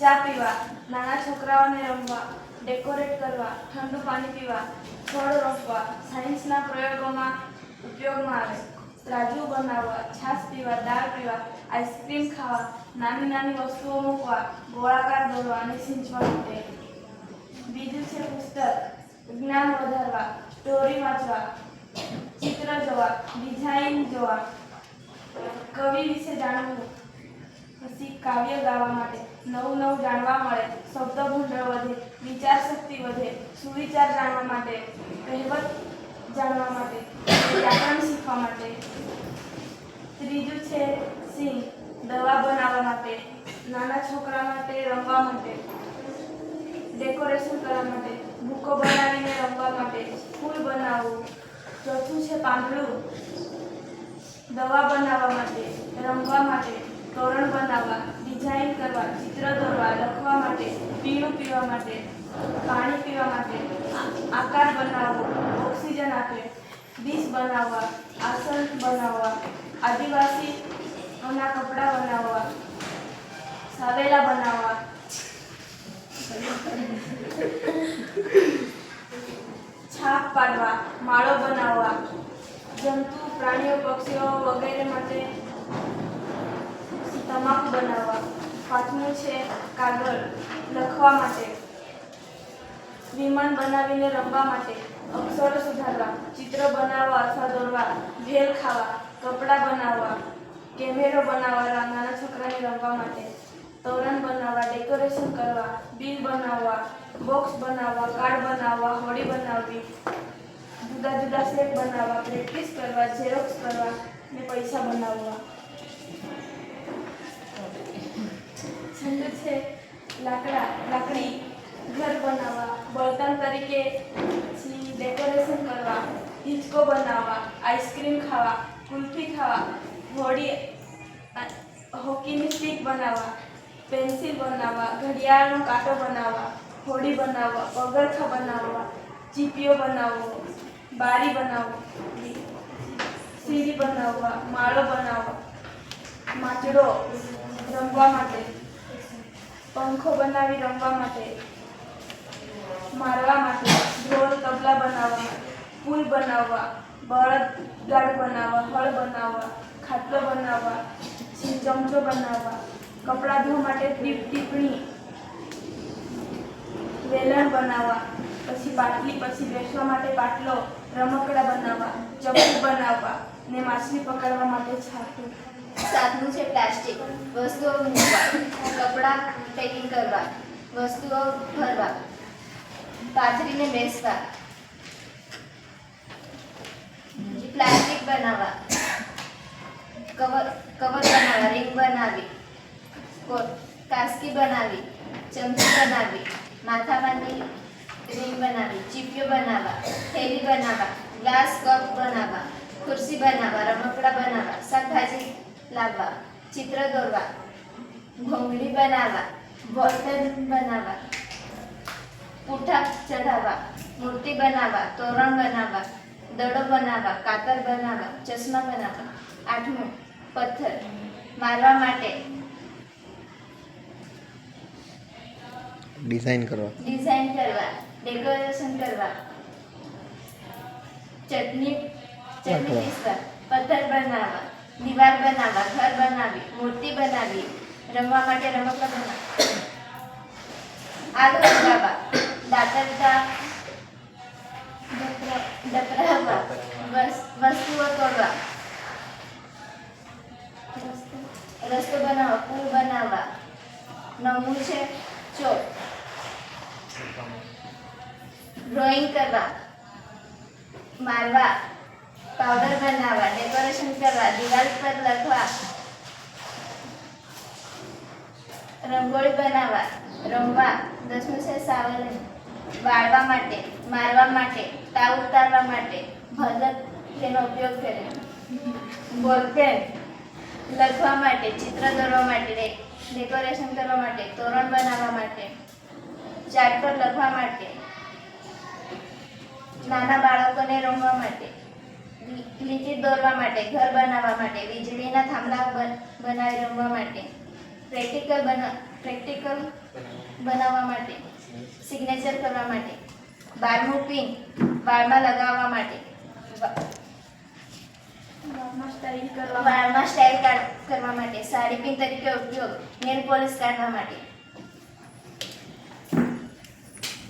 ચા પીવા નાના છોકરાઓને રમવા ડેકોરેટ કરવા ઠંડુ પાણી પીવા છોડ રોપવા સાયન્સના પ્રયોગોમાં ઉપયોગમાં આવે. રાજુ બનાવવા છાશ પીવા દાળ પીવા આઈસ્ક્રીમ ખાવા નાની નાની વસ્તુઓ મૂકવા ગોળાકાર દોરવા અને સિંચવા માટે. બીજું છે પુસ્તક. જ્ઞાન વધારવા સ્ટોરી વાંચવા ચિત્ર જોવા ડિઝાઇન જોવા. કવિ વિશે જાણવું. કાવ્ય ગાવા માટે નવું નવું જાણવા મળે, શબ્દ ભંડોળ વધે, વિચાર શક્તિ વધે, સુવિચાર જાણવા માટે, કહેવત જાણવા માટે, વ્યાકરણ શીખવા માટે. ત્રીજું છે સિંહ, દવા બનાવવા માટે, નાના છોકરા માટે રમવા માટે, ડેકોરેશન કરવા માટે, બુકો બનાવીને રમવા માટે, ફૂલ બનાવવું. ચોથું છે પાંદડું, દવા બનાવવા માટે, રમવા માટે તોરણ બનાવવા, ડિઝાઇન કરવા, ચિત્ર દોરવા, લખવા માટે, પીણું પીવા માટે, પાણી પીવા માટે આકાર બનાવવો ઓક્સિજન આપે, ડીશ બનાવવા, આસન બનાવવા, આદિવાસી ના કપડાં બનાવવા, સાવેલા બનાવવા. છાપ પાડવા, માળો બનાવવા, જંતુ, પ્રાણીઓ, પક્ષીઓ વગેરે માટે તમાકુ બનાવવા. પાંચમું છે કાગળ લખવા માટે. વિમાન બનાવીને રમવા માટે. અક્ષરો સુધારવા, ચિત્ર બનાવવા અથવા દોરવા ભેલ ખાવા, કપડાં બનાવવા, કેમેરો બનાવવા, નાના છોકરાને રમવા માટે. તોરણ બનાવવા, ડેકોરેશન કરવા, બિલ બનાવવા, બોક્સ બનાવવા, કાર્ડ બનાવવા હોડી બનાવવી. જુદા જુદા શેપ બનાવવા, પ્રેક્ટિસ કરવા ઝેરોક્સ કરવા ને પૈસા બનાવવા. છે, લાકડા, લાકડી, ઘર બનાવવા, બળતણ તરીકે પછી ડેકોરેશન કરવા, હિંચકો બનાવવા આઈસ્ક્રીમ ખાવા, કુલ્ફી ખાવા હોડી હોકીની સ્ટીક બનાવવા પેન્સિલ બનાવવા, ઘડિયાળનો કાંટો બનાવવા હોડી બનાવવા પગરખા બનાવવા ચીપીઓ બનાવવો, બારી બનાવો સીડી બનાવવા, માળો બનાવવા માટડો રમવા માટે. પંખો બનાવી રમવા માટે, મારવા માટે, ઢોલ, તબલા બનાવવા, પુલ બનાવવા બળદ ગાડું બનાવવા, હળ બનાવવા, ખાટલો બનાવવા, ચમચો બનાવવા, કપડાં ધોવા માટે ટીપ ટીપણી, વેલણ બનાવવા, પછી બાટલી, પછી બેસવા માટે પાટલો રમકડા બનાવવા ચપ્પુ બનાવવા ને માછલી પકડવા માટે છાતું સાતમું છે પ્લાસ્ટિક. વસ્તુઓ કપડાં પેકિંગ કરવા, વસ્તુઓ ભરવા, પાથરીને બેસવા પ્લાસ્ટિક બનાવવા, કવર કવર બનાવવા, રિંગ બનાવી કાસ્કી બનાવી, ચમચી બનાવી માથામાંની રિંગ બનાવી ચીપિયો બનાવવા, થેલી બનાવવા, ગ્લાસ કપ બનાવવા, ખુરશી બનાવવા, રમકડા બનાવવા, શાકભાજી લાવવા ચિત્ર દોરવા ઘોંઘડી બનાવવા બોલપેન બનાવવા પૂઠા ચઢાવવા મૂર્તિ બનાવવા તોરણ બનાવવા દડો બનાવવા કાતર બનાવવા ચશ્મા બનાવવા આઠમું પથ્થર મારવા માટે. ડિઝાઇન કરવા. ડિઝાઇન કરવા ડેકોરેશન કરવા ચટણી ચટણી પથ્થર બનાવવા દીવાલ બનાવવા ઘર બનાવી મૂર્તિ બનાવી રમવા માટે રમકડા બનાવવા આગ લગાવવા દાતરતા વસ્તુઓ તોડવા. રસ્તો બનાવવા પુલ બનાવવા. નવમું છે ચોક. ડ્રોઈંગ કરવા. મારવા. પાવડર બનાવવા ડેકોરેશન કરવા, દિવાલ પર લખવા, રંગોળી બનાવવા, રમવા, દસમું છે સાવરણી, વાળવા માટે, મારવા માટે તાવ ઉતારવા માટે, ભગત તેનો ઉપયોગ કરે. બોલપેન લખવા માટે, ચિત્ર દોરવા માટે ડેકોરેશન કરવા માટે, તોરણ બનાવવા માટે ચાર્ટ પર લખવા માટે, નાના બાળકોને રમવા માટે લીટી દોરવા માટે ઘર બનાવવા માટે વીજળીના થાંભલા બન- બનાવી રમવા માટે પ્રેક્ટિકલ બના પ્રેક્ટિકલ બનાવવા માટે સિગ્નેચર કરવા માટે બારમું પિન વાળમાં લગાવવા માટે વાળમાં સ્ટાઇલ કરવા માટે સારી પિન તરીકે ઉપયોગ નેલ પોલિશ કાઢવા માટે.